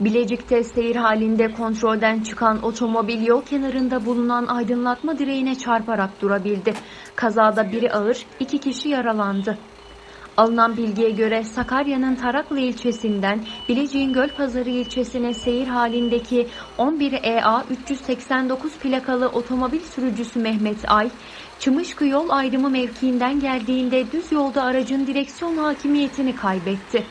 Bilecik'te seyir halinde kontrolden çıkan otomobil yol kenarında bulunan aydınlatma direğine çarparak durabildi. Kazada biri ağır, iki kişi yaralandı. Alınan bilgiye göre Sakarya'nın Taraklı ilçesinden Bilecik'in Gölpazarı ilçesine seyir halindeki 11 EA 389 plakalı otomobil sürücüsü Mehmet Ay, Çımışkı yol ayrımı mevkiinden geldiğinde düz yolda aracın direksiyon hakimiyetini kaybetti.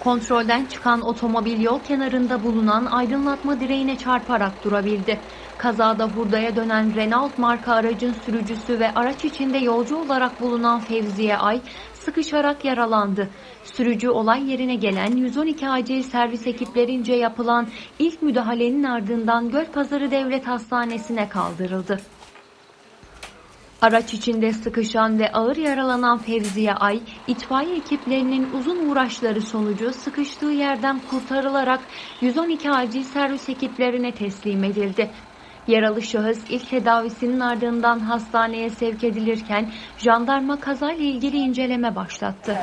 Kontrolden çıkan otomobil yol kenarında bulunan aydınlatma direğine çarparak durabildi. Kazada hurdaya dönen Renault marka aracın sürücüsü ve araç içinde yolcu olarak bulunan Fevziye Ay sıkışarak yaralandı. Sürücü olay yerine gelen 112 acil servis ekiplerince yapılan ilk müdahalenin ardından Gölpazarı Devlet Hastanesi'ne kaldırıldı. Araç içinde sıkışan ve ağır yaralanan Fevziye Ay, itfaiye ekiplerinin uzun uğraşları sonucu sıkıştığı yerden kurtarılarak 112 acil servis ekiplerine teslim edildi. Yaralı şahıs ilk tedavisinin ardından hastaneye sevk edilirken jandarma kazayla ilgili inceleme başlattı.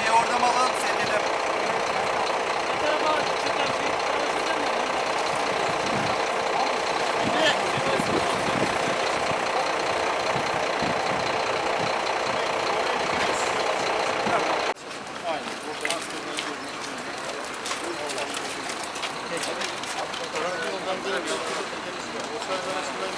Diye orada mı alalım sevgilim? Aynen. Burada aslında